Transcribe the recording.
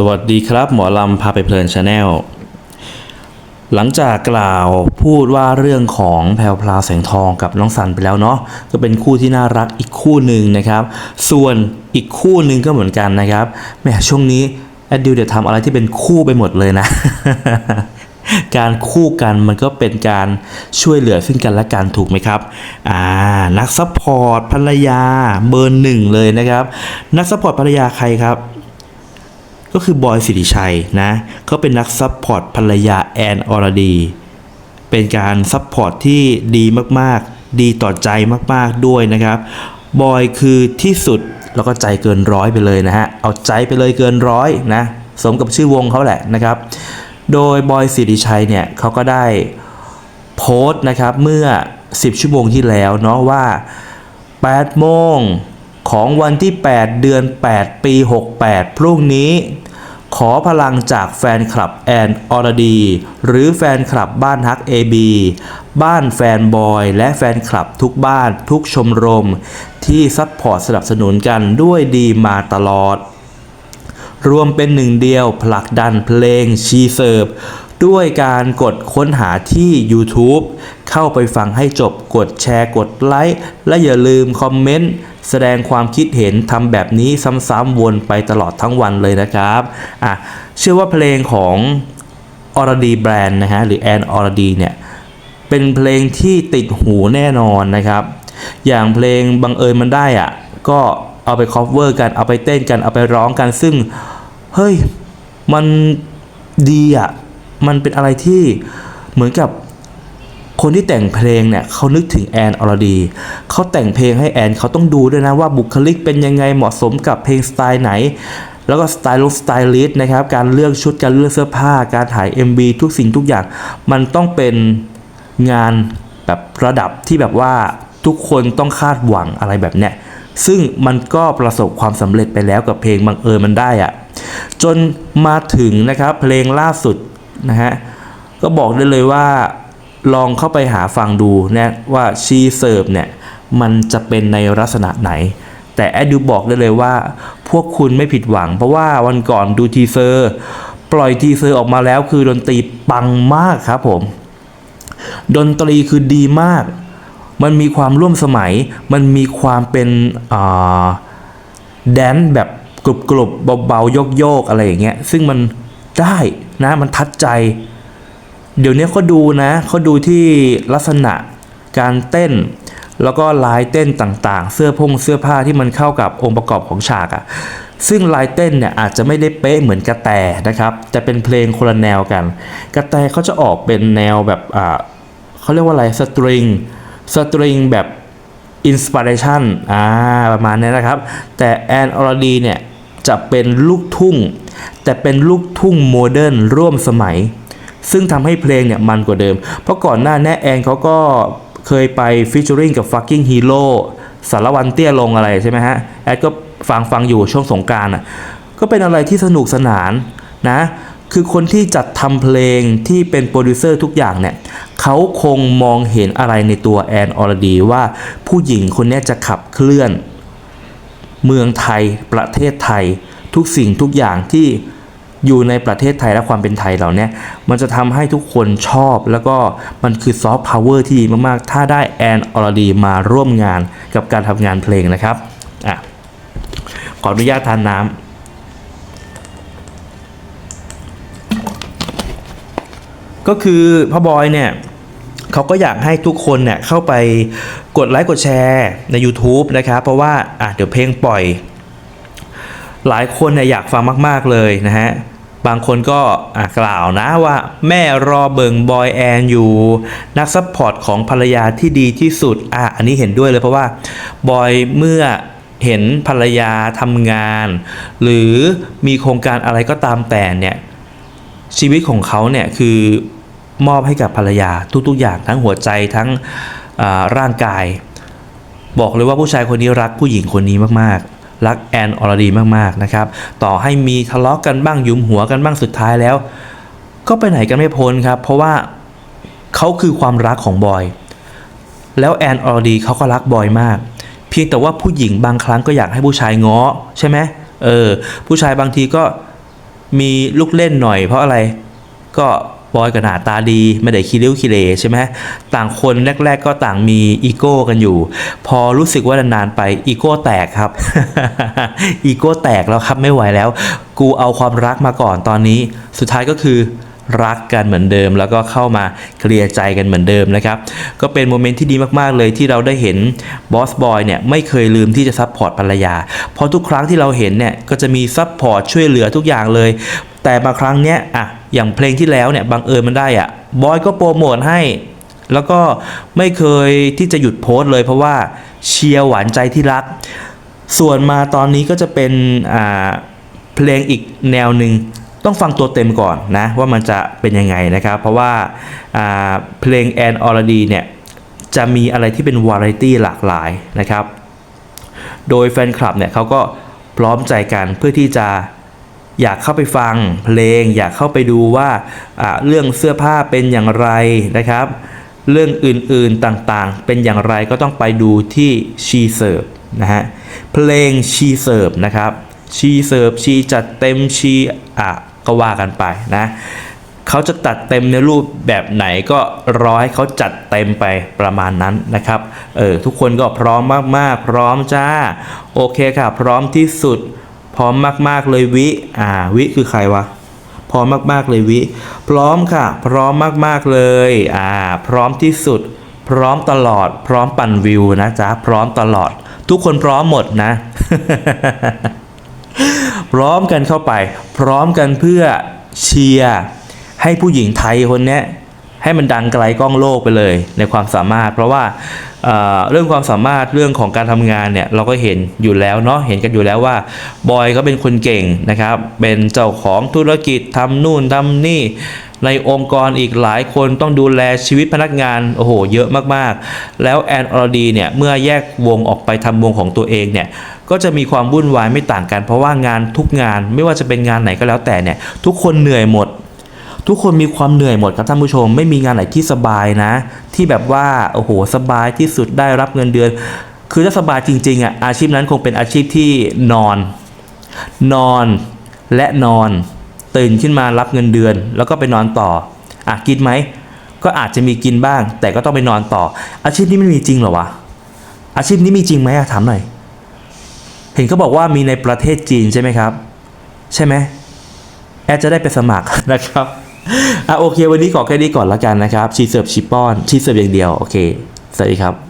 สวัสดีครับหมอลำพาไปเพลินชาแนลหลังจากกล่าวพูดว่าเรื่องของแพรวพราแสงทองกับน้องสันไปแล้วเนาะก็เป็นคู่ที่น่ารักอีกคู่หนึ่งนะครับ ส่วนอีกคู่หนึ่งก็เหมือนกันนะครับแหมช่วงนี้แอดดิวเดี๋ยวทำอะไรที่เป็นคู่ไปหมดเลยนะ การคู่กันมันก็เป็นการช่วยเหลือซึ่งกันและกันถูกไหมครับอ่านักซัพพอร์ตภรรยาเบอร์หนึ่งเลยนะครับ นักซัพพอร์ตภรรยาใครครับ ก็คือบอยสิริชัยนะเขาเป็นนักซัพพอร์ตภรรยาแอนอรดี เป็นการซัพพอร์ตที่ดีมากๆ ดีต่อใจมากๆด้วยนะครับบอยคือที่สุดแล้วก็ใจเกินร้อยไปเลยนะฮะเอาใจไปเลยเกินร้อยนะสมกับชื่อวงเขาแหละนะครับ โดยบอยสิริชัยเนี่ยเขาก็ได้โพสต์นะครับเมื่อ 10 ชั่วโมงที่แล้วเนาะว่า 8 โมงของวันที่ 8 เดือน 8 ปี 68 พรุ่งนี้ ขอพลังจากแฟนคลับแอนออรดี หรือแฟนคลับบ้านฮัก AB บ้านแฟนบอย และแฟนคลับทุกบ้านทุกชมรม ที่ซัพพอร์ตสนับสนุนกันด้วยดีมาตลอด รวมเป็นหนึ่งเดียวผลักดันเพลงชีเซิร์ฟด้วยการกดค้นหาที่ YouTube เข้าไปฟังให้จบกดแชร์กดไลค์ และอย่าลืมคอมเมนต์ แสดงความคิดเห็นทำแบบนี้ซ้ำๆวนไปตลอดทั้งวันเลยนะครับอะเชื่อว่าเพลงของอรดีแบรนด์นะฮะหรือแอนอรดีเนี่ยเป็นเพลงที่ติดหูแน่นอนนะครับ อย่างเพลงบังเอิญมันได้อะก็เอาไป cover กันเอาไปเต้นกันเอาไปร้องกันซึ่งเฮ้ยมันดีอะมันเป็นอะไรที่เหมือนกับ คนที่แต่งเพลงเนี่ยเขานึกถึงแอนอรดีเขาแต่งเพลงให้แอนเขาต้องดูด้วยนะว่าบุคลิกเป็นยังไงเหมาะสมกับเพลงสไตล์ไหน แล้วก็สไตล์ลุคสไตลิสต์นะครับ การเลือกชุดการเลือกเสื้อผ้า การถ่าย MV ทุกสิ่งทุกอย่าง มันต้องเป็นงานแบบระดับที่แบบว่าทุกคนต้องคาดหวังอะไรแบบเนี้ยซึ่งมันก็ประสบความสำเร็จไปแล้วกับเพลงบังเอิญมันได้อะจนมาถึงนะครับเพลงล่าสุดนะฮะก็บอกได้เลยว่า ลองเข้าไปหาฟังดูนะว่าชีเซิร์ฟเนี่ยมันจะเป็นในลักษณะไหน แต่แอดดูบอกได้เลยว่า พวกคุณไม่ผิดหวัง เพราะว่าวันก่อนดูทีเซอร์ ปล่อยทีเซอร์ออกมาแล้วคือดนตรีปังมากครับผม ดนตรีคือดีมาก มันมีความร่วมสมัย มันมีความเป็นแดนซ์แบบกรุบกรุบๆเบาๆโยกๆอะไรอย่างเงี้ยซึ่งมันได้นะมันทัดใจ เดี๋ยวนี้เขาดูนะเขาดูที่ลักษณะการเต้น แล้วก็ลายเต้นต่างๆ เสื้อพงเสื้อผ้าที่มันเข้ากับองค์ประกอบของฉากอะซึ่งลายเต้นเนี่ยอาจจะไม่ได้เป๊ะเหมือนกระแตนะครับ แต่เป็นเพลงคนละแนวกัน กระแตเขาจะออกเป็นแนวแบบอ่าเขาเรียกว่าอะไรสตริงสตริงแบบอินสปิเรชันอ่าประมาณนี้นะครับ แต่แอนอรดีเนี่ยจะเป็นลูกทุ่ง แต่เป็นลูกทุ่งโมเดิร์นร่วมสมัย ซึ่งทำให้เพลงเนี่ยมันกว่าเดิม เพราะก่อนหน้าแน่แอนเขาก็เคยไปฟิชเชอริงกับ fucking hero สารวันเตี้ยลงอะไรใช่ไหมฮะ แอดก็ฟังฟังอยู่ช่วงสงการอะ ก็เป็นอะไรที่สนุกสนานนะ คือคนที่จัดทำเพลงที่เป็นโปรดิวเซอร์ทุกอย่างเนี่ยเขาคงมองเห็นอะไรในตัวแอนอรดีว่าผู้หญิงคนนี้จะขับเคลื่อน เมืองไทยประเทศไทย ทุกสิ่งทุกอย่างที่ อยู่ในประเทศไทยและความเป็นไทยเราเนี่ยมันจะทำให้ทุกคนชอบแล้วก็มันคือซอฟต์พาวเวอร์ที่ดีมากๆ ถ้าได้แอนออรดีมาร่วมงานกับการทำงานเพลงนะครับอะขออนุญาตทานน้ำก็คือพ่อบอยเนี่ยเขาก็อยากให้ทุกคนเนี่ยเข้าไปกดไลค์กดแชร์ใน YouTube นะครับ เพราะว่าอะเดี๋ยวเพลงปล่อย หลายคนเนี่ยอยากฟังมากๆเลยนะฮะบางคนก็กล่าวนะว่าแม่รอเบิงบอยแอนอยู่ นักซัพพอร์ตของภรรยาที่ดีที่สุดอะอันนี้เห็นด้วยเลยเพราะว่าบอยเมื่อเห็นภรรยาทำงาน หรือมีโครงการอะไรก็ตามแต่เนี่ยชีวิตของเขาเนี่ยคือมอบให้กับภรรยาทุกๆอย่างทั้งหัวใจทั้งร่างกาย บอกเลยว่าผู้ชายคนนี้รักผู้หญิงคนนี้มากๆ รักแอนอรดีมากๆนะครับ ต่อให้มีทะเลาะกันบ้างยุมหัวกันบ้างสุดท้ายแล้ว ก็ไปไหนกันไม่พ้นครับ เพราะว่าเขาคือความรักของบอย แล้วแอนอรดีเขาก็รักบอยมาก เพียงแต่ว่าผู้หญิงบางครั้งก็อยากให้ผู้ชายง้อใช่ไหมเออ ผู้ชายบางทีก็มีลูกเล่นหน่อย เพราะอะไรก็ อยกับหนาตาดี ไม่ได้คีริ้วคีเลใช่ไหมต่างคนแรก ๆ ก็ต่างมีอีโก้กันอยู่ พอรู้สึกว่านานๆไปอีโก้แตกครับ อีโก้แตกแล้วครับไม่ไหวแล้ว กูเอาความรักมาก่อนตอนนี้ สุดท้ายก็คือ รักกันเหมือนเดิม แล้วก็เข้ามาเคลียร์ใจกันเหมือนเดิมนะครับ ก็เป็นโมเมนต์ที่ดีมากๆเลยที่เราได้เห็นบอสบอยเนี่ยไม่เคยลืมที่จะซัพพอร์ตภรรยา เพราะทุกครั้งที่เราเห็นเนี่ยก็จะมีซัพพอร์ตช่วยเหลือทุกอย่างเลย แต่บางครั้งเนี้ยอะอย่างเพลงที่แล้วเนี่ยบังเอิญมันได้อะบอยก็โปรโมทให้แล้วก็ไม่เคยที่จะหยุดโพสต์เลยเพราะว่าเชียร์หวานใจที่รัก ส่วนมาตอนนี้ก็จะเป็นอ่าเพลงอีกแนวหนึ่ง ต้องฟังตัวเต็มก่อนนะว่ามันจะเป็นยังไงนะครับ เพราะว่าเพลงแอนอรดีเนี่ยจะมีอะไรที่เป็นวาไรตี้หลากหลายนะครับ โดยแฟนคลับเนี่ยเขาก็พร้อมใจกันเพื่อที่จะอยากเข้าไปฟังเพลง อยากเข้าไปดูว่าอ่าเรื่องเสื้อผ้าเป็นอย่างไรนะครับ เรื่องอื่นๆต่างๆ เป็นอย่างไรก็ต้องไปดูที่ She Serve นะฮะเพลง She Serve นะครับ She Serve She จัดเต็ม She อะก็ว่ากันไปนะเขาจะตัดเต็มในรูปแบบไหนก็รอให้เขาจัดเต็มไปประมาณนั้นนะครับเออทุกคนก็พร้อมมากๆ พร้อมจ้าโอเคค่ะ พร้อมที่สุด พร้อมมากๆเลยวิอ่าวิคือใครวะพร้อมมากๆเลยวิ พร้อมค่ะ พร้อมมากๆเลยอ่าพร้อมที่สุด พร้อมตลอด พร้อมปั่นวิวนะจ๊ะพร้อมตลอด ทุกคนพร้อมหมดนะ พร้อมกันเข้าไป พร้อมกันเพื่อเชียร์ให้ผู้หญิงไทยคนนี้ให้มันดังไกลกล้องโลกไปเลยในความสามารถ เพราะว่าเเรื่องความสามารถเรื่องของการทำงานเนี่ยเราก็เห็นอยู่แล้วเนาะเห็นกันอยู่แล้วว่าบอยก็เป็นคนเก่งนะครับ เป็นเจ้าของธุรกิจทำนู่นทำนี่ ในองค์กรอีกหลายคนต้องดูแลชีวิตพนักงานโอ้โหเยอะมากๆ แล้วแอนอรดีเนี่ยเมื่อแยกวงออกไปทำวงของตัวเองเนี่ยก็จะมีความวุ่นวายไม่ต่างกัน เพราะว่างานทุกงานไม่ว่าจะเป็นงานไหนก็แล้วแต่เนี่ยทุกคนเหนื่อยหมด ทุกคนมีความเหนื่อยหมดครับท่านผู้ชม ไม่มีงานไหนที่สบายนะ ที่แบบว่าโอ้โหสบายที่สุดได้รับเงินเดือน คือถ้าสบายจริงๆอะอาชีพนั้นคงเป็นอาชีพที่นอน นอนและนอน ตื่นขึ้นมารับเงินเดือน แล้วก็ไปนอนต่ออะกินไหมก็อาจจะมีกินบ้าง แต่ก็ต้องไปนอนต่อ อาชีพนี้ไม่มีจริงเหรอวะอาชีพนี้มีจริงไหมอะถามหน่อยเห็นเขาบอกว่ามีในประเทศจีนใช่ไหมครับ ใช่ไหมแอดจะได้ไปสมัครนะครับอะโอเค วันนี้ขอแค่นี้ก่อนละกันนะครับชีเสิร์ฟชีป้อนชีเสิร์ฟอย่างเดียวโอเคสวัสดีครับ